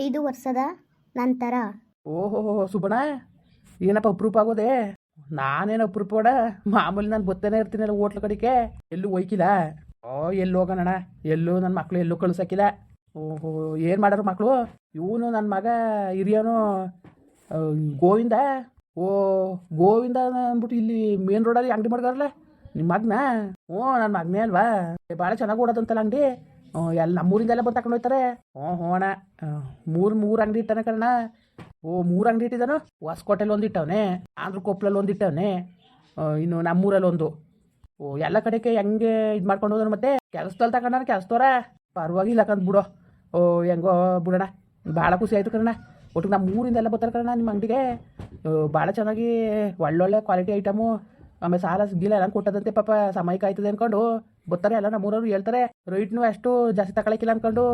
ಐದು ವರ್ಷದ ನಂತರ. ಓಹೋ ಸುಬಣ ಏನಪ್ಪ ಅಪ್ರೂಪ ಆಗೋದೆ? ನಾನೇನು ಅಪ್ರೂಪ ಮಾಮೂಲಿ ನಾನು ಬತ್ತೇನೆ ಇರ್ತೀನಲ್ಲ ಹೋಟ್ಲ್ ಕಡೆಗೆ. ಎಲ್ಲೂ ಒಯ್ಕಿಲ್ಲ ಓ, ಎಲ್ಲಿ ಹೋಗೋಣ ಎಲ್ಲೂ ನನ್ನ ಮಕ್ಳು ಎಲ್ಲೂ ಕಳ್ಸಕ್ಕಿಲ್ಲ ಓಹೋ, ಏನು ಮಾಡೋರು ಮಕ್ಕಳು ಇವನು ನನ್ನ ಮಗ, ಹಿರಿಯನು ಗೋವಿಂದ. ಓ, ಗೋವಿಂದ ಅಂದ್ಬಿಟ್ಟು ಇಲ್ಲಿ ಮೇನ್ ರೋಡಲ್ಲಿ ಅಂಗಡಿ ಮಾಡ್ತಾರಲ್ಲ ನಿಮ್ಮ ಮಗನ? ಹ್ಞೂ ನನ್ನ ಮಗನೇ ಅಲ್ವಾ? ಭಾಳ ಚೆನ್ನಾಗಿ ಓಡೋದಂತಲ್ಲ ಅಂಗಡಿ. ಎಲ್ಲ ನಮ್ಮೂರಿಂದೆಲ್ಲ ಬಂದು ತಗೊಂಡು ಹೋಗ್ತಾರೆ ಹ್ಞೂ ಹೋಣ ಮೂರು ಮೂರು ಅಂಗಡಿ ಇಟ್ಟಾನೆ ಕಣ ಓ, ಮೂರು ಅಂಗಡಿ ಇಟ್ಟಿದ್ದಾನು? ಹೊಸಕೋಟೆಲಿ ಒಂದು ಇಟ್ಟವನೆ. ಆಂಧ್ರ ಕೊಪ್ಪಲಲ್ಲಿ ಒಂದು ಇಟ್ಟವನೆ. ಇನ್ನು ನಮ್ಮೂರಲ್ಲಿ ಒಂದು. ಓ, ಎಲ್ಲ ಕಡೆಗೆ ಹೆಂಗೆ ಇದು ಮಾಡ್ಕೊಂಡು ಹೋದನು ಮತ್ತೆ? ಕೆಲಸದಲ್ಲಿ ತಗೊಂಡಾರ ಕೆಲಸದವ್ರ? ಪರವಾಗಿಲ್ಲ ಕಂದು ಬಿಡೋ. ಓ, ಹೆಂಗೋ ಬಿಡೋಣ. ಭಾಳ ಖುಷಿ ಆಯಿತು ಕಣ ಒಟ್ಟಿಗೆ ನಮ್ಮ ಊರಿಂದೆಲ್ಲ ಬರ್ತಾರೆ ಕಣ ನಿಮ್ಮ ಅಂಗಡಿಗೆ. ಭಾಳ ಚೆನ್ನಾಗಿ ಒಳ್ಳೊಳ್ಳೆ ಕ್ವಾಲಿಟಿ ಐಟಮು. ಆಮೇಲೆ ಸಾಲ ಸಿಗ್ಲಿಲ್ಲ ಎಲ್ಲ ಕೊಟ್ಟದಂತೆ ಪಾಪ ಸಮಯಕ್ಕೆ ಆಯ್ತದೆ ಅನ್ಕೊಂಡು ಬರ್ತಾರೆ ಎಲ್ಲ ನಮ್ಮೂರವ್ರು ಹೇಳ್ತಾರೆ ರೈಟ್ನು ಅಷ್ಟು ಜಾಸ್ತಿ ತಗೊಳಕಿಲ್ಲ ಅನ್ಕೊಂಡು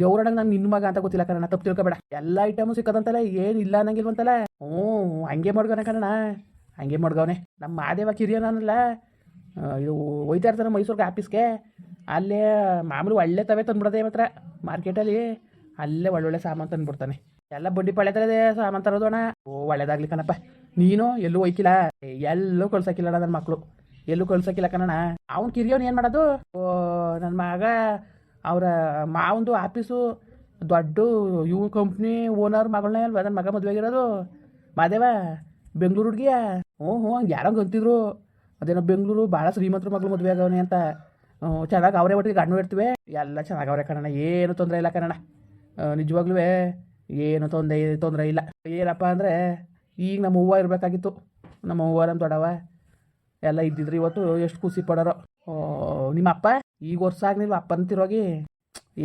ದೇವ್ರಣ್ಣಗೆ ನಂಗೆ ನಿನ್ನ ಮಗ ಅಂತ ಗೊತ್ತಿಲ್ಲ ಕಣ ತಪ್ಪು ತಿಳ್ಕೊಬೇಡ. ಎಲ್ಲ ಐಟಮು ಸಿಕ್ಕದಂತಲ್ಲ ಏನು ಇಲ್ಲ ಅನ್ನಂಗಿಲ್ವಂತಲ್ಲ? ಹ್ಞೂ, ಹಂಗೆ ಮಾಡ್ಗೋಣ ಕಣ ಹಂಗೆ ಮಾಡ್ಗವನೆ. ನಮ್ಮ ಮಾದೇವ ಕಿರಿಯನಲ್ಲ ಇದು ಹೋಯ್ತಾ ಇರ್ತಾನೆ ಮೈಸೂರಿಗೆ ಆಫೀಸ್ಗೆ. ಅಲ್ಲೇ ಮಾಮೂಲಿ ಒಳ್ಳೆ ತವೆ ತಂದ್ಬಿಡೋದೆ ಮಾತ್ರ, ಮಾರ್ಕೆಟಲ್ಲಿ, ಅಲ್ಲೇ ಒಳ್ಳೊಳ್ಳೆ ಸಾಮಾನು ತಂದ್ಬಿಡ್ತಾನೆ. ಎಲ್ಲ ಬಡ್ಡಿ ಪಳೆತರದೆ ಸಾಮಾನು ತರೋದು ಅಣ್ಣ ಓ, ಒಳ್ಳೇದಾಗ್ಲಿ ಕಣಪ್ಪ. ನೀನು ಎಲ್ಲೂ ಒಯ್ಕಿಲ್ಲ? ಎಲ್ಲೂ ಕಳ್ಸಕ್ಕಿಲ್ಲ ನನ್ನ ಮಕ್ಕಳು ಎಲ್ಲೂ ಕಳ್ಸಕ್ಕಿಲ್ಲ ಕಣ ಅವ್ನು ಕಿರಿಯೋನು ಏನು ಮಾಡೋದು? ಓ ನನ್ನ ಮಗ, ಅವರ ಮಾವಂದು ಆಫೀಸು, ದೊಡ್ಡ ಇವ್ ಕಂಪ್ನಿ ಓನರ್ ಮಗಳನ್ನೇ ಅಲ್ವಾ ನನ್ನ ಮಗ ಮದುವೆ ಆಗಿರೋದು ಮಾದೇವ, ಬೆಂಗಳೂರು ಹುಡುಗಿಯ? ಹ್ಞೂ ಹ್ಞೂ ಯಾರೋ ಅಂತಿದ್ರು. ಅದೇನೋ ಬೆಂಗಳೂರು ಭಾಳ ಶ್ರೀಮಂತರ ಮಗಳು ಮದುವೆ ಆಗವನೆ ಅಂತ. ಚೆನ್ನಾಗಿ ಅವರೇ ಒಟ್ಟಿಗೆ ಗಂಡು ಇಡ್ತೀವಿ ಎಲ್ಲ ಚೆನ್ನಾಗಿ ಅವರೇ ಕಣಣ್ಣ, ಏನು ತೊಂದರೆ ಇಲ್ಲ ಕಣಣ್ಣ. ನಿಜವಾಗ್ಲೂ ಏನು ತೊಂದರೆ ತೊಂದರೆ ಇಲ್ಲ. ಏನಪ್ಪ ಅಂದರೆ, ಈಗ ನಮ್ಮ ಹೂವು ಇರಬೇಕಾಗಿತ್ತು. ನಮ್ಮ ಹೂವು ನಮ್ಮ ದೊಡ್ಡವ ಎಲ್ಲ ಇದ್ದಿದ್ರು ಇವತ್ತು ಎಷ್ಟು ಖುಷಿ ಪಡೋರು. ನಿಮ್ಮ ಅಪ್ಪ ಈಗ ವರ್ಷ ಆಗಲಿಲ್ಲ ಅಪ್ಪ ಅಂತಿರೋಗಿ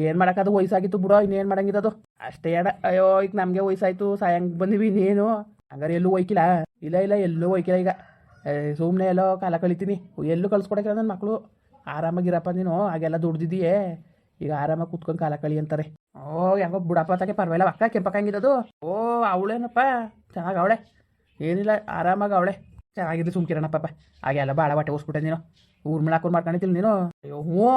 ಏನು ಮಾಡೋಕ್ಕದು ವಯಸ್ಸಾಗಿತ್ತು ಬಿಡೋ, ಇನ್ನೇನು ಮಾಡಂಗಿರೋದು ಅಷ್ಟೇ ಅಡ ಅಯ್ಯೋ, ಈಗ ನಮಗೆ ವಯಸ್ಸಾಯ್ತು ಸಾಯಂಗೆ ಬಂದಿವಿ ಇನ್ನೇನು. ಹಂಗಾರೆ ಎಲ್ಲೂ ಒಯ್ಕಿಲ್ಲ ಇಲ್ಲ ಇಲ್ಲ, ಎಲ್ಲೂ ಒಯ್ಕಿಲ್ಲ ಈಗ. ಸುಮ್ಮನೆ ಎಲ್ಲೋ ಕಾಲ ಕಳಿತೀನಿ. ಎಲ್ಲೂ ಕಳಿಸ್ಕೊಡಕ್ಕೆ ನನ್ನ ಮಕ್ಕಳು ಆರಾಮಾಗಿರಪ್ಪ ನೀನು, ಹಾಗೆಲ್ಲ ದುಡ್ದಿದ್ದೀಯೇ ಈಗ ಆರಾಮಾಗಿ ಕೂತ್ಕೊಂಡು ಕಾಲ ಕಳಿ ಅಂತಾರೆ. ಓ, ಹೆಂಗೋ ಬುಡಪ್ಪ ತಾಕೆ ಪರವಾಗಿಲ್ಲ, ಅಕ್ಕ ಕೆಂಪಕ್ಕಂಗಿರೋದು ಓ, ಅವಳೇನಪ್ಪ? ಚೆನ್ನಾಗಿ ಅವಳೆ. ಏನಿಲ್ಲ, ಆರಾಮಾಗಿ ಅವಳೆ. ಚೆನ್ನಾಗಿದ್ದು ಸುಮ್ಕಿರಣಪ್ಪ ಹಾಗೆ ಎಲ್ಲ ಭಾಳ ಬಟ್ಟೆ ಓಸ್ಬಿಟ್ಟೆ ನೀನು. ಊರ್ ಮೇಲೆ ಹಾಕೊಂಡು ಮಾಡ್ಕೊಂಡಿದ್ದಿಲ್ಲ ನೀನು. ಅಯ್ಯೋ, ಹ್ಞೂ.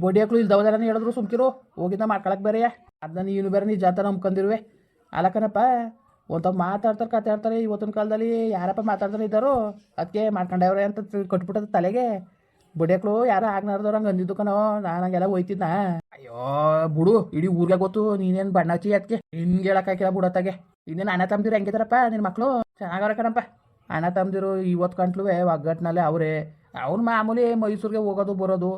ಬೊಡಿ ಹಾಕ್ಲು ಇಲ್ದವದೆಲ್ಲ ಹೇಳಿದ್ರು ಸುಮ್ಕಿರು. ಹೋಗಿದ್ದ ಮಾಡ್ಕೊಳಕ್ ಬೇರೆ ಅದನ್ನ ನೀನು ಬೇರೆ ನೀ ಜಾತ ನಂಬ್ಕೊಂಡಿರುವೆ. ಅಲ್ಲಕ್ಕನಪ್ಪ ಒಂಥವ್ ಮಾತಾಡ್ತಾರೆ ಕತೆ ಆಡ್ತಾರೆ. ಇವತ್ತಿನ ಕಾಲದಲ್ಲಿ ಯಾರಪ್ಪ ಮಾತಾಡ್ತಾರೆ ಇದ್ದಾರೋ, ಅದಕ್ಕೆ ಮಾಡ್ಕೊಂಡವ್ರೆ ಅಂತ ಕಟ್ಬಿಟ್ಟದ ತಲೆಗೆ. ಬಡಿಯಕ್ಳು ಯಾರ ಆಗ್ನಾರ್ದವ್ರು ಹಂಗೆ ಅಂದಿದ್ದು ಕಣೋ? ನಾನು ಹಂಗೆಲ್ಲ ಹೋಯ್ತಿದ್ನ. ಅಯ್ಯೋ, ಬುಡು, ಇಡೀ ಊರಿಗೆ ಗೊತ್ತು, ನೀನೇನು ಬಣ್ಣ ಹಚ್ಚಿ ಅದಕ್ಕೆ ಹಿಂಗೆ ಹೇಳಕ್ಕಾಕಿಲ್ಲ ಬಿಡತ್ತಾಗೆ ಇನ್ನೇನು ಅಣ್ಣ ತಮ್ದಿರು ಹೆಂಗಿದಾರಪ್ಪ ನಿನ್ನ ಮಕ್ಕಳು ಚೆನ್ನಾಗವ್ರೆ ಕಣಪ್ಪ. ಅಣ್ಣ ತಮ್ದಿರು ಇವತ್ತು ಗಂಟ್ಲುವೆ ಒಗ್ಗಟ್ಟಿನಲ್ಲೇ ಅವರೇ. ಅವ್ನು ಮಾಮೂಲಿ ಮೈಸೂರಿಗೆ ಹೋಗೋದು, ಬರೋದು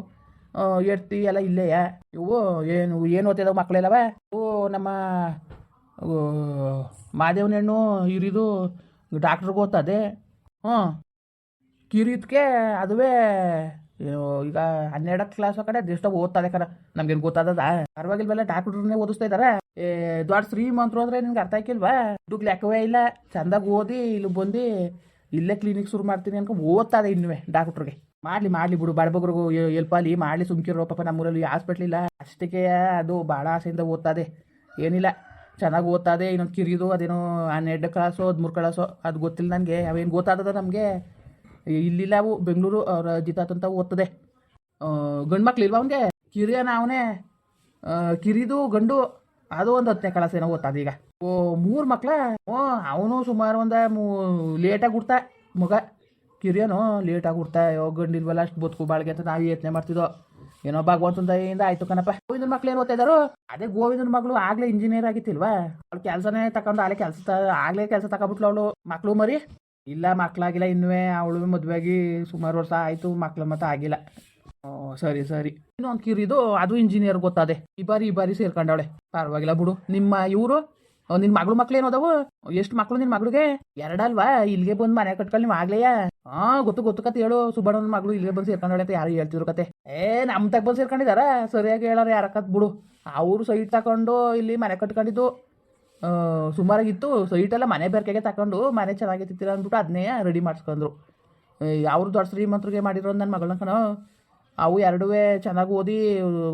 ಎಡ್ತಿ ಎಲ್ಲ ಇಲ್ಲೇಯ? ಇವು ಏನು ಏನು ಓದ್ತಿದಾವೆ ಮಕ್ಕಳೆಲ್ಲವ ಇವು ನಮ್ಮ ಮಾದೇವನ ಹೆಣ್ಣು ಹಿರಿದು ಡಾಕ್ಟ್ರಿಗೆ ಓದ್ತದೆ. ಹ್ಞೂ ಕಿರಿದಕ್ಕೆ ಅದುವೇ ಈಗ ಹನ್ನೆರಡು ಕ್ಲಾಸ್ ಕಡೆ ಅದೆಷ್ಟೋ ಓದ್ತದೆ ಕರ ನಮ್ಗೇನು ಗೊತ್ತಾದದ? ಪರವಾಗಿಲ್ವಲ್ಲ ಡಾಕ್ಟ್ರನ್ನೇ ಓದಿಸ್ತಾ ಇದಾರೆ? ಏ ದೊಡ್ಡ ಶ್ರೀಮಂತರು ಅಂದ್ರೆ ನಿನ್ಗೆ ಅರ್ಥ ಆಕಿಲ್ವಾ ದುಡ್ಡು ಲೆಕ್ಕವೇ ಇಲ್ಲ. ಚಂದಾಗಿ ಓದಿ, ಇಲ್ಲಿ ಬಂದು ಇಲ್ಲೇ ಕ್ಲಿನಿಕ್ ಶುರು ಮಾಡ್ತೀನಿ ಅನ್ಕೊ ಓದ್ತಾದೆ ಇನ್ನುವೆ ಡಾಕ್ಟ್ರಿಗೆ ಮಾಡ್ಲಿ ಮಾಡ್ಲಿ ಬಿಡು. ಬಡಬಗ್ರಿಗೂ ಎಲ್ಪಲ್ಲಿ ಮಾಡ್ಲಿ, ಸುಮ್ಕಿರೋ ಪಾಪ ನಮ್ಮೂರಲ್ಲಿ ಹಾಸ್ಪಿಟ್ಲ್ ಇಲ್ಲ. ಅಷ್ಟಕ್ಕೆ ಅದು ಭಾಳ ಆಸೆಯಿಂದ ಓದ್ತಾದೆ. ಏನಿಲ್ಲ ಚೆನ್ನಾಗಿ ಓದ್ತಾದೆ. ಇನ್ನೊಂದು ಕಿರಿದು, ಅದೇನೋ ಹನ್ನೆರಡು ಕ್ಲಾಸು ಹದಿಮೂರು ಕ್ಲಾಸು ಅದು ಗೊತ್ತಿಲ್ಲ ನನಗೆ. ಅವೇನು ಗೊತ್ತಾದದ ನಮಗೆ? ಇಲ್ಲಿಲ್ಲ ಅವು ಬೆಂಗಳೂರು ಅಂತ ಓದ್ತದೆ. ಗಂಡು ಮಕ್ಳು ಇಲ್ವಾ ಅವನಿಗೆ? ಕಿರಿಯನ ಅವನೇ. ಕಿರಿದು, ಗಂಡು, ಅದು ಒಂದು ಹತ್ತನೇ ಕ್ಲಾಸ್ ಏನೋ ಓದ್ತದೆ ಈಗ. ಓ, ಮೂರು ಮಕ್ಳ? ಓ, ಅವನು ಸುಮಾರು ಒಂದು ಮೂ ಲೇಟಾಗಿ ಹುಡ್ತಾ, ಮಗ. ಕಿರಿಯನು ಲೇಟಾಗಿ ಹುಡ್ತಾ ಯೋ ಗಂಡು ಇಲ್ವಲ್ಲ, ಅಷ್ಟು ಬದುಕು ಬಾಳ್ಗೆ ಅಂತ ನಾವು ಯೋಚನೆ ಮಾಡ್ತಿದ್ದೋ ಏನೋ ಭಗವಂತನ ದಯೆಯಿಂದ ಆಯ್ತು ಕಣಪ್ಪ. ಗೋವಿಂದನ ಮಕ್ಳು ಏನು ಓದ್ತಾ ಅದೇ ಗೋವಿಂದನ ಮಗಳು ಆಗ್ಲೇ ಇಂಜಿನಿಯರ್ ಆಗಿತ್ತಿಲ್ವಾ ಅವ್ಳು ಕೆಲಸನೇ ತಗೊಂಡು ಅಲ್ಲೇ ಕೆಲಸ ಆಗ್ಲೇ ಕೆಲಸ ತಗೊಬಿಟ್ಲು ಅವಳು. ಮಕ್ಳು ಮರಿ. ಇಲ್ಲ, ಮಕ್ಳಾಗಿಲ್ಲ, ಇನ್ನುವೇ ಅವಳು ಮದುವೆಯಾಗಿ ಸುಮಾರು ವರ್ಷ ಆಯಿತು, ಮಕ್ಳು ಮತ್ತೆ ಆಗಿಲ್ಲ. ಸರಿ ಸರಿ. ಇನ್ನೊಂದು ಕಿರಿದು, ಅದು ಇಂಜಿನಿಯರ್ ಗೊತ್ತಾದೆ. ಈ ಬಾರಿ ಈ ಬಾರಿ ಸೇರ್ಕೊಂಡವಳೆ. ಪರವಾಗಿಲ್ಲ ಬಿಡು. ನಿಮ್ಮ ಇವರು ನಿನ್ನ ಮಗಳು ಮಕ್ಳು ಏನೋದವು ಎಷ್ಟು ಮಕ್ಳು ನಿನ್ನ ಮಗಳಿಗೆ? ಎರಡಲ್ವಾ? ಇಲ್ಲಿಗೆ ಬಂದು ಮನೆ ಕಟ್ಕೊಂಡು ನೀವು ಆಗ್ಲೇಯಾ ಹಾ, ಗೊತ್ತು ಗೊತ್ತು ಕತೆ ಹೇಳು. ಸುಬ್ಬಣ್ಣನ ಮಗಳು ಇಲ್ಲಿಗೆ ಬಂದು ಸೇರ್ಕೊಂಡವಳೆ ಅಂತ ಯಾರು ಹೇಳ್ತಿದ್ರು ಕತೆ? ಏ ನಮ್ಮ ತಗ ಬಂದು ಸೇರ್ಕೊಂಡಿದಾರ? ಸರಿಯಾಗಿ ಹೇಳಾರ ಕತ್ ಬಿಡು. ಅವರು ಸೈಟ್ ತಗೊಂಡು ಇಲ್ಲಿ ಮನೆ ಕಟ್ಕೊಂಡಿದ್ದು. ಸುಮಾರಾಗಿತ್ತು ಸೈಟೆಲ್ಲ ಮನೆ ಬೇರ್ಕೆಗೆ ತಗೊಂಡು ಮನೆ ಚೆನ್ನಾಗಿತ್ತಿರ ಅಂದ್ಬಿಟ್ಟು ಅದನ್ನೇ ರೆಡಿ ಮಾಡಿಸ್ಕೊಂಡ್ರು. ಅವ್ರು ದೊಡ್ಡ ಶ್ರೀಮಂತರಿಗೆ ಮಾಡಿರೋ ನನ್ನ ಮಗಳನ್ನ ಕಣೋ ಅವು ಎರಡೂ ಚೆನ್ನಾಗಿ ಓದಿ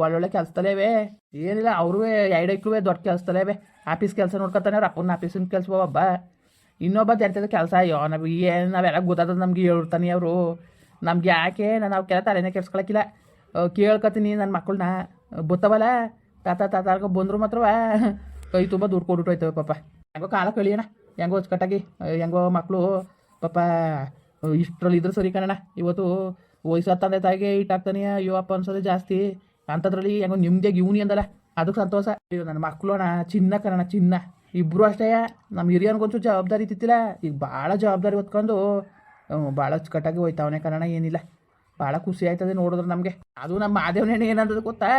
ಒಳ್ಳೊಳ್ಳೆ ಕೆಲಸದಲ್ಲೇವೆ. ಏನಿಲ್ಲ ಅವ್ರೂ ಎರಡಕ್ಕೂ ದೊಡ್ಡ ಕೆಲಸದಲ್ಲೇವೆ. ಆಫೀಸ್ ಕೆಲಸ ನೋಡ್ಕೊತಾನೆ ಅವ್ರ ಅಪ್ಪನ ಆಫೀಸಿನ ಕೆಲಸ ಒಬ್ಬ. ಇನ್ನೊಬ್ಬ ಎಂಥದ್ದು ಕೆಲಸ, ಅಯ್ಯೋ ನಾವು ಏನು ನಾವೆಲ್ಲ ಗೊತ್ತಾದ ನಮ್ಗೆ ಹೇಳ್ತಾನೆ ಅವರು. ನಮ್ಗೆ ಯಾಕೆ ನಾನು ಕೆಲ ತಲೆನೇ ಕೆಡ್ಸ್ಕೊಳಕ್ಕಿಲ್ಲ ಕೇಳ್ಕೊತೀನಿ ನನ್ನ ಮಕ್ಕಳನ್ನ ಬತ್ತವಲ್ಲ, ತಾತ ತಾತ ಬಂದರು ಮಾತ್ರವ. ಕೈ ತುಂಬ ದುಡ್ಡು ಕೊಟ್ಬಿಟ್ಟು ಹೋಯ್ತವೆ ಪಾಪ ಹೆಂಗೋ ಕಾಲ ಕಳಿಯೋಣ ಹೆಂಗೋ ಅಚ್ಚುಕಟ್ಟಾಗಿ ಹೆಂಗೋ ಮಕ್ಕಳು ಪಾಪ ಇಷ್ಟರಲ್ಲಿ ಇದ್ರೆ ಸರಿ ಕಣಣ್ಣ ಇವತ್ತು ವಯಸ್ಸಾದ ತಂದೆ ತಾಯಿಗೆ ಇಟ್ಟಾಗ್ತಾನೆ ಅಯ್ಯೋ ಅಪ್ಪ ಅನ್ಸೋದೇ ಜಾಸ್ತಿ ಅಂಥದ್ರಲ್ಲಿ ಹೆಂಗೋ ನಿಮ್ದಿಯಾಗಿ ಇವ್ನಿ ಅಂದಲ್ಲ ಅದಕ್ಕೆ ಸಂತೋಷ ಅಯ್ಯೋ ನನ್ನ ಮಕ್ಕಳು ಅಣ್ಣ ಚಿನ್ನ ಕಣಣ್ಣ ಚಿನ್ನ ಇಬ್ಬರು ಅಷ್ಟೇ ನಮ್ಮ ಹಿರಿಯನ್ಗೊಂಚು ಜವಾಬ್ದಾರಿ ಇತ್ತಿಲ್ಲ ಈಗ ಭಾಳ ಜವಾಬ್ದಾರಿ ಹೊತ್ಕೊಂಡು ಭಾಳ ಅಚ್ಚುಕಟ್ಟಾಗಿ ಹೋಯ್ತಾವನೆ ಕಣಣ್ಣ ಏನಿಲ್ಲ ಭಾಳ ಖುಷಿ ಆಯ್ತದೆ ನೋಡಿದ್ರೆ ನಮಗೆ ಅದು ನಮ್ಮ ಮಾದೇವನೇನೆ ಏನಂತದ ಗೊತ್ತಾ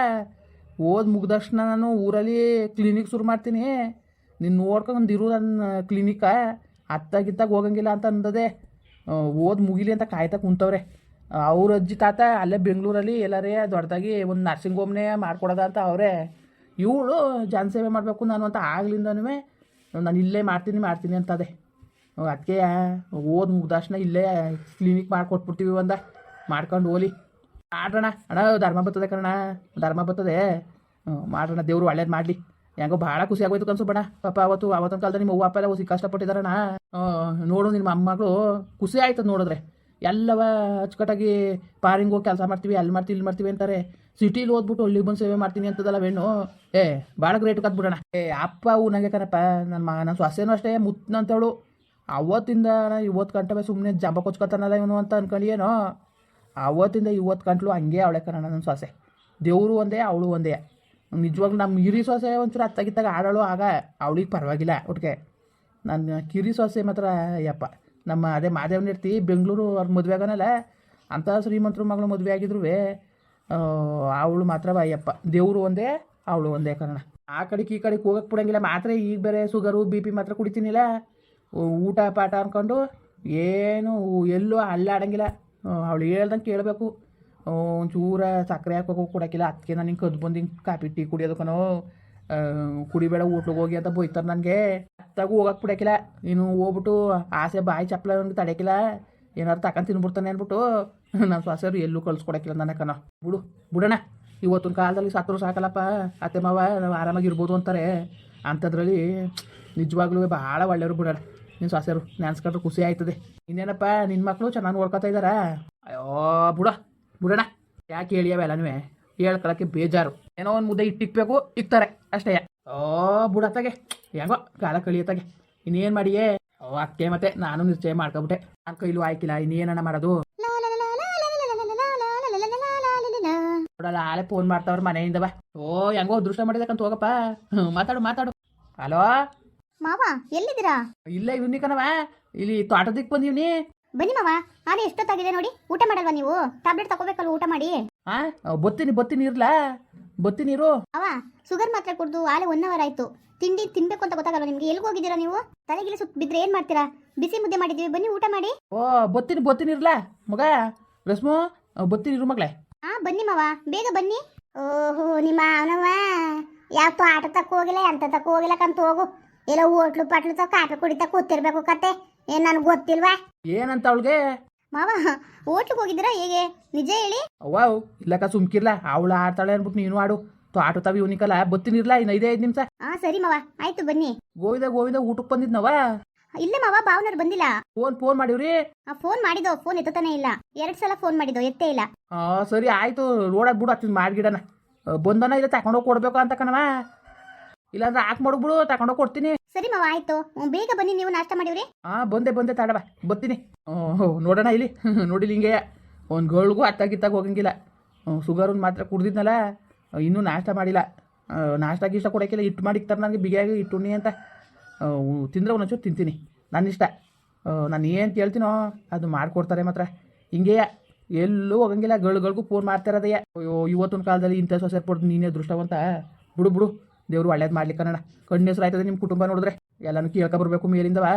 ಓದ್ ಮುಗ್ದಕ್ಷಣ ನಾನು ಊರಲ್ಲಿ ಕ್ಲಿನಿಕ್ ಶುರು ಮಾಡ್ತೀನಿ. ನೀನು ನೋಡ್ಕೊಂಡಿರು ನನ್ನ ಕ್ಲಿನಿಕ್ಕ ಅತ್ತಾಗಿತ್ತಾಗ ಹೋಗಂಗಿಲ್ಲ ಅಂತ ಅಂದದೆ. ಓದ್ ಮುಗಿಲಿ ಅಂತ ಕಾಯ್ತಾ ಕುಂತವ್ರೆ. ಅವ್ರ ಅಜ್ಜಿ ತಾತ ಅಲ್ಲೇ ಬೆಂಗಳೂರಲ್ಲಿ ಎಲ್ಲರೇ ದೊಡ್ಡದಾಗಿ ಒಂದು ನರ್ಸಿಂಗ್ ಹೋಮ್ನೇ ಮಾಡ್ಕೊಡೋದ ಅಂತ ಅವರೇ. ಇವಳು ಜನಸೇವೆ ಮಾಡಬೇಕು ನಾನು ಅಂತ ಆಗ್ಲಿಂದನೂ ನಾನು ಇಲ್ಲೇ ಮಾಡ್ತೀನಿ ಮಾಡ್ತೀನಿ ಅಂತದೆ. ಅದಕ್ಕೆ ಓದ್ ಮುಗ್ದಾಕ್ಷಣ ಇಲ್ಲೇ ಕ್ಲಿನಿಕ್ ಮಾಡ್ಕೊಟ್ಬಿಡ್ತೀವಿ ಒಂದ. ಮಾಡ್ಕೊಂಡು ಹೋಲಿ. ಮಾಡೋಣ ಅಣ್ಣ, ಧರ್ಮ ಬರ್ತದೆ ಕಣ ಧರ್ಮ ಬರ್ತದೆ. ಹ್ಞೂ ಮಾಡೋಣ ದೇವರು ಒಳ್ಳೇದು ಮಾಡಲಿ. ಹೆಂಗೋ ಭಾಳ ಖುಷಿ ಆಗೋಯ್ತು ಕನ್ಸುಬೇಡ ಪಾಪ ಅವತ್ತು, ಅವತ್ತಿನ ಕಾಲದಲ್ಲಿ ನಿಮ್ಮ ಅವ್ವ, ಅಪ್ಪ ಎಲ್ಲ ಹೋಗಿ ಕಷ್ಟಪಟ್ಟಿದಾರಣ್ಣ. ನೋಡು ನಿಮ್ಮ ಮೊಮ್ಮಗಳು, ಖುಷಿ ಆಯ್ತದ ನೋಡಿದ್ರೆ. ಎಲ್ಲವ ಅಚ್ಚುಕಟ್ಟಾಗಿ ಪಾರಿಂಗ್ ಹೋಗಿ ಕೆಲಸ ಮಾಡ್ತೀವಿ ಅಲ್ಲಿ ಮಾಡ್ತೀವಿ ಇಲ್ಲಿ ಮಾಡ್ತೀವಿ ಅಂತಾರೆ. ಸಿಟಿಲಿ ಓದ್ಬಿಟ್ಟು ಹಳ್ಳಿ ಬಂದು ಸೇವೆ ಮಾಡ್ತೀನಿ ಅಂತದಲ್ಲ ವೇಣು ಏ, ಭಾಳ ಗ್ರೇಟ್ ಕತ್ಬಿಡೋಣ ಏ, ಅಪ್ಪ ಅವು ನನಗೆ ಕಣಪ್ಪ. ನನ್ನ ಮ ನನ್ನ ಸೊಸೆನೂ ಅಷ್ಟೇ ಮುತ್ತಂತವಳು ಅವತ್ತಿಂದ ಇವತ್ತು ಗಂಟೆ ಸುಮ್ಮನೆ ಜಂಬ ಕೊಚ್ಕೊತಾನಲ್ಲ ಇವನು ಅಂತ ಅನ್ಕೊಂಡು ಏನೋ. ಅವತ್ತಿಂದ ಇವತ್ತು ಗಂಟ್ಲು ಹಂಗೆ ಅವಳೆ ಕನ್ನಡ ನನ್ನ ಸೊಸೆ. ದೇವರು ಒಂದೇ, ಅವಳು ಒಂದೇ. ನಿಜವಾಗ್ಲೂ ನಮ್ಮ ಹಿರಿ ಸೊಸೆ ಒಂಚೂರು ಅತ್ತಾಗಿತ್ತಾಗ ಆಡೋಳು ಆಗ ಅವಳಿಗೆ ಪರವಾಗಿಲ್ಲ ಒಟ್ಟಿಗೆ ನನ್ನ ಕಿರಿ ಸೊಸೆ ಮಾತ್ರ, ಯಪ್ಪ. ನಮ್ಮ ಅದೇ ಮಾದೇವನ ಇರ್ತಿ ಬೆಂಗಳೂರು ಅವ್ರ ಮದುವೆ ಆಗೋನಲ್ಲ ಅಂಥ ಶ್ರೀಮಂತರು ಮಗಳು ಮದುವೆ ಆಗಿದ್ರು ಅವಳು ಮಾತ್ರ ಬಾಯಪ್ಪ ದೇವರು ಒಂದೇ, ಅವಳು ಒಂದೇ ಕಾರಣ ಆ ಕಡೆಗೆ ಈ ಕಡೆಗೆ ಹೋಗಕ್ಕೆ ಬಿಡಂಗಿಲ್ಲ, ಮಾತ್ರ ಈಗ ಬೇರೆ ಶುಗರು ಬಿ ಪಿ ಮಾತ್ರ ಕುಡಿತೀನಿಲ್ಲ. ಊಟ, ಪಾಠ ಅಂದ್ಕೊಂಡು ಏನು ಎಲ್ಲೂ ಅಲ್ಲಾಡಂಗಿಲ್ಲ. ಅವಳು ಹೇಳ್ದಂಗೆ ಕೇಳಬೇಕು. ಒಂಚೂರ ಸಕ್ಕರೆ ಹಾಕೋಕ್ಕೂ ಕೊಡೋಕ್ಕಿಲ್ಲ. ಅದಕ್ಕೆ ನಾನು ಹಿಂಗೆ ಕದ್ದು ಬಂದು ಹಿಂಗೆ ಕಾಪಿ ಟೀ ಕುಡಿಯೋದಕ್ಕನೋ ಕುಡಿಬೇಡ ಊಟಕ್ಕೆ ಹೋಗಿ ಅಂತ ಬೈತಾರೆ ನನಗೆ. ಅತ್ತಾಗೂ ಹೋಗಕ್ಕೆ ಬಿಡೋಕ್ಕಿಲ್ಲ. ನೀನು ಹೋಗ್ಬಿಟ್ಟು ಆಸೆ ಬಾಯಿ ಚಪ್ಪಲ ನನಗೆ ತಡೆಯಕ್ಕಿಲ್ಲ ಏನಾರು ತಕೊಂಡು ತಿನ್ಬಿಡ್ತಾನೆ ಅಂದ್ಬಿಟ್ಟು ನನ್ನ ಸೊಸೆಯರು ಎಲ್ಲೂ ಕಳ್ಸ್ಕೊಡಕ್ಕಿಲ್ಲ ನನ್ನ ಕಣ ಬಿಡು, ಬಿಡೋಣ. ಇವತ್ತಿನ ಕಾಲದಲ್ಲಿ ಸತ್ರು ಸಾಕಲ್ಲಪ್ಪ. ಅತ್ತೆ ಮಾವ ನಾವು ಆರಾಮಾಗಿರ್ಬೋದು ಅಂತಾರೆ. ಅಂಥದ್ರಲ್ಲಿ ನಿಜವಾಗ್ಲೂ ಭಾಳ ಒಳ್ಳೆಯವರು ಬಿಡೋಣ. ನಿನ್ನ ನಾನ್ಸ್ ನೆನ್ಸ್ಕೊಂಡ್ರೆ ಖುಷಿ ಆಯ್ತದೆ. ಇನ್ನೇನಪ್ಪ ನಿನ್ನ ಮಕ್ಕಳು ಚೆನ್ನಾಗಿ ನೋಡ್ಕೊತಾ ಇದ್ದಾರಾ ಅಯ್ಯೋ, ಬುಡ ಬುಡಣ ಯಾಕೆ ಹೇಳಿ ಅವೆಲ್ಲನೂ ಹೇಳ್ಕೊಳಕ್ಕೆ ಬೇಜಾರು. ಏನೋ ಒಂದು ಮುದ್ದೆ ಇಟ್ಟಿಕ್ಬೇಕು, ಇಕ್ತಾರೆ. ಅಷ್ಟೇ ಓ ಬಿಡತ್ತಾಗೆ ಹೆಂಗೋ, ಕಾಲ ಕಳಿಯತ್ತಾಗೆ ಇನ್ನೇನ್ ಮಾಡಿಯೇ? ಓ, ಅಕ್ಕೆ ಮತ್ತೆ, ನಾನು ನಿಶ್ಚಯ ಮಾಡ್ಕೊಬಿಟ್ಟೆ. ನನ್ನ ಕೈಲು ಆಯ್ಕಿಲ್ಲ ಇನ್ನೇನಣ್ಣ ಮಾಡೋದು? ನೋಡಲ್ಲ ಆಳೆ ಫೋನ್ ಮಾಡ್ತಾವ್ರ ಮನೆಯಿಂದ ಬಾ. ಓ, ಹೆಂಗೋ ಅದೃಷ್ಟ ಮಾಡಿದಕ್ಕಂತ ಹೋಗಪ್ಪ. ಮಾತಾಡು ಮಾತಾಡು. ಹಲೋ? ಮಾವ ಎಲ್ಲಿದ್ದೀರಾ? ಇಲ್ಲ ಇವನಿ ಕಣವ ಇಲ್ಲಿ ತೋಟದಕ್ಕೆ ಬಂದಿವ್ನಿ. ಬನ್ನಿ ಮಾವ ನಾನು ಎಷ್ಟೊತ್ತಾಗಿದೆ ನೋಡಿ ಊಟ ಮಾಡಲ್ವಾ ನೀವು? ಟ್ಯಾಬ್ಲೆಟ್ ತಗೋಬೇಕಲ್ಲ ಊಟ ಮಾಡಿ? ಆ ಬತ್ತೀನಿ ಬತ್ತೀನಿ ಇರ್ಲಾ. ಬತ್ತೀನಿ ಇರು. ಅವ ಶುಗರ್ ಮಾತ್ರ ಕುಡ್ದು ಆಲೆ ಒನ್ ಅವರ್ ಆಯ್ತು. ತಿಂಡಿ ತಿನ್ಬೇಕು ಅಂತ ಗೊತ್ತಾಗಲ್ಲ ನಿಮ್ಗೆ? ಎಲ್ಲಿಗೆ ಹೋಗಿದ್ದೀರಾ ನೀವು? ತಲೆಗಿಲ್ಲ ಸುತ್ತ ಬಿದ್ರೆ ಏನ್ ಮಾಡ್ತೀರಾ? ಬಿಸಿ ಮುದ್ದೆ ಮಾಡಿದೀವಿ ಬನ್ನಿ ಊಟ ಮಾಡಿ. ಓ ಬತ್ತೀನಿ ಬತ್ತೀನಿ ಇರ್ಲಾ ಮಗ. ರಶ್ಮು ಆ, ಬತ್ತೀನಿ ಇರು ಮಗಳೇ. ಹಾ ಬನ್ನಿ ಮಾವ ಬೇಗ ಬನ್ನಿ. ಓಹೋ ನಿಮ್ಮ ಅವನವ ಯಾವ ಆಟ ತಕ್ಕ ಹೋಗಿಲ್ಲ ಎಂತ ತಕ್ಕ ಹೋಗಿಲ್ಲ ಕಂತ ಹೋಗು. ಎಲ್ಲೋ ಹೋಟ್ಲು ಪಾಟ್ಲು ತ ಕಾಫಿ ಕುಡಿತಾ ಕೂತಿರ್ಬೇಕು ಕತೆ. ಏನ್ ನನ್ಗೆ ಗೊತ್ತಿಲ್ವಾ? ಏನಂತ ಅವಳಿಗೆ? ಮಾವ ಹೋಟ್ಲಿಗೆ ಹೋಗಿದ್ದೀರಾ ಹೇಗೆ? ನಿಜ ಹೇಳಿ. ಅವ್ವಾವ್ ಇಲ್ಲಕ್ಕ ಸುಮ್ಕಿರ್ಲ. ಅವಳು ಆಡ್ತಾಳೆ ಅನ್ಬಿಟ್ಟು ನೀನು ಆಡು. ತೋಟ ತಾವಿ ಇವನಿಕಲ್ಲ ಬತ್ತಿನಿರ್ಲ ಇನ್ನು ಐದೇ ಐದು ನಿಮಿಷ. ಹಾ ಸರಿ ಮಾವ ಆಯ್ತು ಬನ್ನಿ. ಗೋವಿಂದ ಗೋವಿಂದ ಊಟಕ್ಕೆ ಬಂದಿದ್ನವ ಇಲ್ಲ ಮಾವ ಭಾವನವ್ರು ಬಂದಿಲ್ಲ. ಫೋನ್ ಫೋನ್ ಮಾಡಿವ್ರಿ? ಆ ಫೋನ್ ಮಾಡಿದೋ ಫೋನ್ ಎತ್ತತಾನೆ ಇಲ್ಲ. ಎರಡ್ ಸಲ ಫೋನ್ ಮಾಡಿದೋ ಎತ್ತೇ ಇಲ್ಲ. ಆ ಸರಿ ಆಯ್ತು. ರೋಡಾಗ ಬಿಡು ಹತ್ತಿದ್ ಮಾಡ್ಗಿಡನ ಬಂದನ ಇಲ್ಲ ತಕೊಂಡೋಗಿ ಕೊಡ್ಬೇಕು ಅಂತ ಕಣವ ಇಲ್ಲಾಂದ್ರೆ ಹಾಕ್ ಮಾಡ್ಬಿಡು ತಗೊಂಡೋಗಿ ಕೊಡ್ತೀನಿ. ಸರಿ ಮಾವ ಆಯ್ತು. ಬೇಗ ಬನ್ನಿ ನೀವು ನಾಷ್ಟ ಮಾಡಿವ್ರಿ. ಹಾ ಬಂದೆ ಬಂದೆ ತಡವ ಬರ್ತೀನಿ. ಹ್ಞೂ ನೋಡೋಣ ಇಲ್ಲಿ. ನೋಡಿಲ್ಲ ಹಿಂಗೆ ಒಂದು ಗಳಿಗೂ ಅತ್ತಾಗಿತ್ತಾಗ ಹೋಗಂಗಿಲ್ಲ. ಶುಗರನ್ನ ಮಾತ್ರ ಕುಡ್ದಿದ್ನಲ್ಲ ಇನ್ನೂ ನಾಷ್ಟ ಮಾಡಿಲ್ಲ. ನಾಷ್ಟ ಗೀಷ್ಟ ಕೊಡೋಕ್ಕಿಲ್ಲ ಇಟ್ಟು ಮಾಡಿ ಇಕ್ತಾರೆ ನನಗೆ ಬಿಗಿಯಾಗಿ ಇಟ್ಟುಣ್ಣಿ ಅಂತ. ತಿಂದ್ರೆ ಒಂದೊಂಚೂರು ತಿಂತೀನಿ. ನನ್ನ ಇಷ್ಟ. ನಾನು ಏನು ಕೇಳ್ತೀನೋ ಅದು ಮಾಡಿಕೊಡ್ತಾರೆ ಮಾತ್ರ. ಹಿಂಗೆಯ ಎಲ್ಲೂ ಹೋಗಂಗಿಲ್ಲ. ಗಳ್ಗಳ್ಗೂ ಫೋನ್ ಮಾಡ್ತಿರೋದಯ್ಯ ಅಯ್ಯೋ ಇವತ್ತಿನ ಕಾಲದಲ್ಲಿ ಇಂಥ ಸೊಸೆ ಪಡ್ದು ನೀನೇ ದೃಷ್ಟವಂತ ಬಿಡು ಬಿಡು. ದೇವ್ರು ಒಳ್ಳೇದು ಮಾಡ್ಲಿಕ್ಕೆ ಕನ್ನಡ. ಕಣ್ಣು ಹೆಸರು ಆಯ್ತದೆ ನಿಮ್ಮ ಕುಟುಂಬ ನೋಡಿದ್ರೆ. ಎಲ್ಲನೂ ಕೇಳ್ಕೊ ಬರಬೇಕು ಮೇಲಿಂದವ.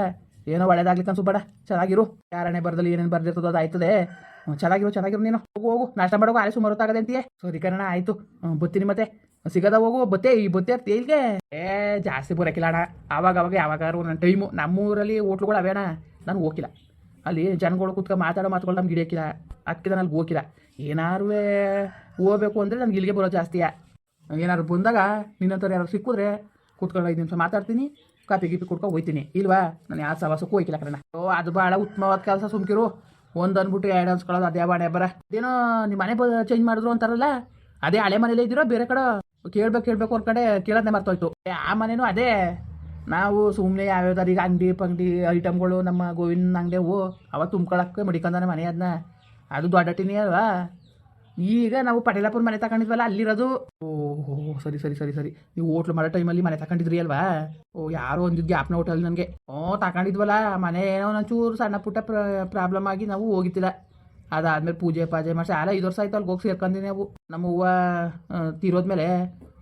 ಏನೋ ಒಳ್ಳೇದಾಗ್ಲಿಕ್ಕೆ ಅನ್ಸುಬೇಡ ಚೆನ್ನಾಗಿರು. ಯಾರನೇ ಬರದಲ್ಲಿ ಏನೇನು ಬರ್ದಿರ್ತದೋ ಅದು ಆಯ್ತದೆ. ಚೆನ್ನಾಗಿರು ಚೆನ್ನಾಗಿರು ನೀನು. ಹೋಗು ಹೋಗು. ನಾಷ್ಟ ಮಾಡೋಗು ಆಲೆ ಸುಮಾರು ಹೊತ್ತಾಗದೆ ಅಂತೀಯ ಸರಿ ಕನ್ನಡ, ಆಯ್ತು. ಬತ್ತೀನಿ ಮತ್ತೆ. ಸಿಗದ ಹೋಗು, ಬತ್ತೆ, ಈ ಬತ್ತೆ ತೇಲ್ಗೆ ಏ, ಜಾಸ್ತಿ ಬರೋಕಿಲ್ಲ ಅಣ್ಣ. ಆವಾಗ ಅವಾಗ ಯಾವಾಗಾರು ನನ್ನ ಟೈಮು ನಮ್ಮೂರಲ್ಲಿ ಹೋಟ್ಲುಗಳು ಅವೇಣ ನಾನು ಹೋಗಿಲ್ಲ. ಅಲ್ಲಿ ಜನಗಳು ಕೂತ್ಕೊಂಡು ಮಾತಾಡೋ ಮಾತುಗಳು ನಮ್ಗೆ ಹಿಡಿಯೋಕ್ಕಿಲ್ಲ ಅಕ್ಕಿದ ನಾನು ಹೋಗಿಲ್ಲ. ಏನಾರು ಹೋಗ್ಬೇಕು ಅಂದರೆ ನನಗೆ ಇಲ್ಲಿಗೆ ಬರೋ ಜಾಸ್ತಿಯಾ? ಏನಾದ್ರು ಬಂದಾಗ ನಿನ್ನಂಥವ್ರು ಯಾರು ಸಿಕ್ಕಿದ್ರೆ ಕೂತ್ಕೊಂಡು ಐದು ನಿಮಿಷ ಮಾತಾಡ್ತೀನಿ ಕಾಪಿ ಗೀಪಿ ಕುಡ್ಕೊಂಡು ಹೋಯ್ತೀನಿ ಇಲ್ವಾ? ನಾನು ಯಾವ ಸವಾಸಕ್ಕೂ ಹೋಯ್ಕಿಲ್ಲ ಕಣ ಓ, ಅದು ಭಾಳ ಉತ್ತಮವಾದ ಕೆಲಸ ಸುಮ್ಕಿರು. ಒಂದು ಅಂದ್ಬಿಟ್ಟು ಎರಡು ಅನ್ಸ್ಕೊಳ್ಳೋದು ಅದೇ ಬಾಣೆ ಬರ. ಏನೋ ನಿಮ್ಮ ಮನೆ ಚೇಂಜ್ ಮಾಡಿದ್ರು ಅಂತಾರಲ್ಲ? ಅದೇ ಹಳೆ ಮನೇಲೇ ಇದ್ದೀರೋ? ಬೇರೆ ಕಡೆ ಕೇಳ್ಬೇಕು ಕೇಳ್ಬೇಕು ಅವ್ರ ಕಡೆ ಕೇಳೋದನ್ನೇ ಮರ್ತೋಯ್ತು ಆ ಮನೇನು ಅದೇ. ನಾವು ಸುಮ್ಮನೆ ಯಾವ್ಯಾವ್ದಾರು ಈಗ ಅಂಗಡಿ ಪಂಗಡಿ ಐಟಮ್ಗಳು ನಮ್ಮ ಗೋವಿನ ಅಂಗಡಿ ಅವು ಅವ ತುಂಬ್ಕೊಳಕ್ಕೆ ಮಡಿಕೊಂಡಾನೆ ಮನೆ ಅದನ್ನ ಅದು ದೊಡ್ಡ ಟಿನಿ ಅಲ್ವಾ? ಈಗ ನಾವು ಪಟೇಲಾಪುರ್ ಮನೆ ತಗೊಂಡಿದ್ವಲ್ಲ ಅಲ್ಲಿರೋದು. ಓಹೋ ಸರಿ ಸರಿ ಸರಿ ಸರಿ. ನೀವು ಹೋಟ್ಲು ಮಾಡೋ ಟೈಮಲ್ಲಿ ಮನೆ ತಗೊಂಡಿದ್ರಿ ಅಲ್ವಾ? ಓ, ಯಾರೋ ಒಂದಿದ್ದು ಗ್ಯಾಪ್ನ ಹೋಟೆಲ್ ನನಗೆ. ಓ ತಗೊಂಡಿದ್ವಲ್ಲ ಮನೆ ಏನೋ ಒಂಚೂರು ಸಣ್ಣ ಪುಟ್ಟ ಪ್ರಾಬ್ಲಮ್ ಆಗಿ ನಾವು ಹೋಗಿದ್ದಿಲ್ಲ. ಅದಾದ್ಮೇಲೆ ಪೂಜೆ ಪಾಜೆ ಮಾಡಿಸಿ, ಅಲ್ಲ, ಐದು ವರ್ಷ ಆಯ್ತು ಅಲ್ಲಿ ಹೋಗಿ ಸೇರ್ಕೊಂಡಿನಿ ನಾವು. ನಮ್ಮ ಹೂವ ತೀರೋದ್ಮೇಲೆ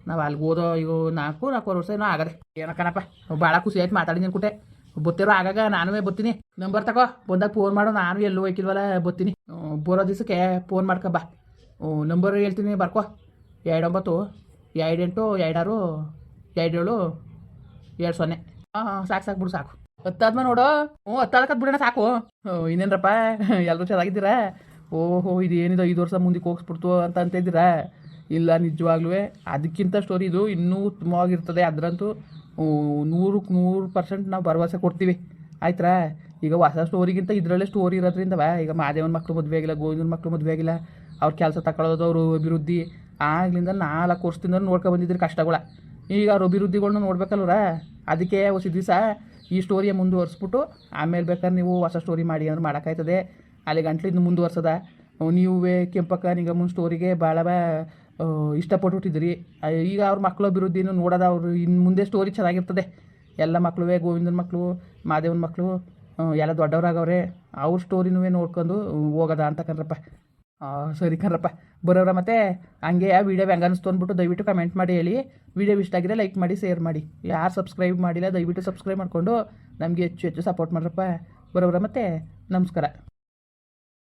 ನಾವು ಅಲ್ಲಿ ಹೋದೋ ಈಗ ನಾಲ್ಕು ನಾಲ್ಕು ವರ್ಷ ಏನೋ ಆಗದೆ. ಏನೋ ಕಣಪ್ಪ ಭಾಳ ಖುಷಿ ಆಯ್ತು ಮಾತಾಡಿದ್ದೀನಿ ಅನ್ಕುಟ್ಟೆ ಬತ್ತಿರೋ ಆಗಾಗ ನಾನು ಬತ್ತೀನಿ. ನಂಬರ್ ತಗೋ ಬಂದಾಗ ಫೋನ್ ಮಾಡು, ನಾನು ಎಲ್ಲೂ ಹೋಯ್ಕಿಲ್ವಲ್ಲ ಬತ್ತೀನಿ. ಬರೋ ದಿವಸಕ್ಕೆ ಫೋನ್ ಮಾಡ್ಕೊ ಬಾ. ನಂಬರ್ ಹೇಳ್ತೀನಿ, ಬರ್ಕೋ. ಎರಡು ಒಂಬತ್ತು ಎರಡು ಎಂಟು ಎರಡಾರು ಎರಡು ಏಳು ಎರಡು ಸೊನ್ನೆ. ಹಾಂ ಹಾಂ, ಸಾಕು ಸಾಕು, ಬಿಡು, ಸಾಕು. ಹತ್ತಾದ್ಮ ನೋಡು. ಹ್ಞೂ ಹತ್ತಾದಕ್ಕೆ ಬಿಡೋಣ, ಸಾಕು. ಹ್ಞೂ ಇನ್ನೇನಪ್ಪ ಎಲ್ಲರೂ ಚೆನ್ನಾಗಿದ್ದೀರಾ? ಓಹೋ ಇದು ಏನಿದೆ ಐದು ವರ್ಷ ಮುಂದಕ್ಕೆ ಹೋಗಿಸ್ಬಿಡ್ತು ಅಂತ ಅಂತ ಇದ್ದೀರಾ ಇಲ್ಲ ನಿಜವಾಗ್ಲೂ ಅದಕ್ಕಿಂತ ಸ್ಟೋರಿ ಇದು ಇನ್ನೂ ಉತ್ತಮವಾಗಿರ್ತದೆ. ಅದರಂತೂ ನೂರಕ್ಕೆ ನೂರು ಪರ್ಸೆಂಟ್ ನಾವು ಭರವಸೆ ಕೊಡ್ತೀವಿ. ಆಯ್ತಾ ಈಗ ಹೊಸ ಸ್ಟೋರಿಗಿಂತ ಇದರಲ್ಲೇ ಸ್ಟೋರಿ ಇರೋದ್ರಿಂದವ? ಈಗ ಮಾದೇವನ ಮಕ್ಕಳು ಮದುವೆ ಆಗಿಲ್ಲ, ಗೋವಿಂದನ ಮಕ್ಕಳು ಮದುವೆ ಆಗಿಲ್ಲ. ಅವ್ರ ಕೆಲಸ ತಗೊಳ್ಳೋದು ಅವರು ಅಭಿವೃದ್ಧಿ. ಆಗ್ಲಿಂದ ನಾಲ್ಕು ವರ್ಷದಿಂದ ನೋಡ್ಕೊ ಬಂದಿದ್ರು ಕಷ್ಟಗಳ. ಈಗ ಅವ್ರ ಅಭಿವೃದ್ಧಿಗಳ್ನ ನೋಡ್ಬೇಕಲ್ವರ? ಅದಕ್ಕೆ ಹೊಸ ದಿವಸ ಈ ಸ್ಟೋರಿಯ ಮುಂದುವರ್ಸ್ಬಿಟ್ಟು ಆಮೇಲೆ ಬೇಕಾದ್ರೆ ನೀವು ಹೊಸ ಸ್ಟೋರಿ ಮಾಡಿ ಅಂದ್ರೆ ಮಾಡೋಕ್ಕಾಯ್ತದೆ? ಅಲ್ಲಿ ಗಂಟ್ಲಿಂದ ಮುಂದುವರ್ಸದ. ನೀವೇ ಕೆಂಪಕ್ಕ ನಿಗಮನ ಸ್ಟೋರಿಗೆ ಭಾಳ ಇಷ್ಟಪಟ್ಟುಬಿಟ್ಟಿದ್ರಿ ಈಗ ಅವ್ರ ಮಕ್ಕಳು ಅಭಿವೃದ್ಧಿನೂ ನೋಡೋದು ಅವರು ಇನ್ನು ಮುಂದೆ ಸ್ಟೋರಿ ಚೆನ್ನಾಗಿರ್ತದೆ. ಎಲ್ಲ ಮಕ್ಕಳುವೇ ಗೋವಿಂದನ ಮಕ್ಕಳು ಮಾದೇವನ ಮಕ್ಕಳು ಎಲ್ಲ ದೊಡ್ಡವರಾಗವ್ರೆ ಅವ್ರ ಸ್ಟೋರಿನೂ ನೋಡ್ಕೊಂಡು ಹೋಗೋದ ಅಂತ ಕಣ್ರಪ್ಪ. ಆ, ಸರಿ ಖರಪ್ಪ ಬರೋರ ಮತ್ತೆ ಹಂಗೆ ಆ ವಿಡಿಯೋ ಹೆಂಗೆ ಅನಿಸ್ತು ಅಂದ್ಬಿಟ್ಟು ದಯವಿಟ್ಟು ಕಮೆಂಟ್ ಮಾಡಿ ಹೇಳಿ. ವಿಡಿಯೋ ಇಷ್ಟ ಆಗಿದ್ರೆ ಲೈಕ್ ಮಾಡಿ ಶೇರ್ ಮಾಡಿ. ಯಾರು ಸಬ್ಸ್ಕ್ರೈಬ್ ಮಾಡಿಲ್ಲ, ದಯವಿಟ್ಟು ಸಬ್ಸ್ಕ್ರೈಬ್ ಮಾಡಿಕೊಂಡು ನಮಗೆ ಹೆಚ್ಚು ಹೆಚ್ಚು ಸಪೋರ್ಟ್ ಮಾಡ್ರಪ್ಪ. ಬರೋರ ಮತ್ತೆ ನಮಸ್ಕಾರ.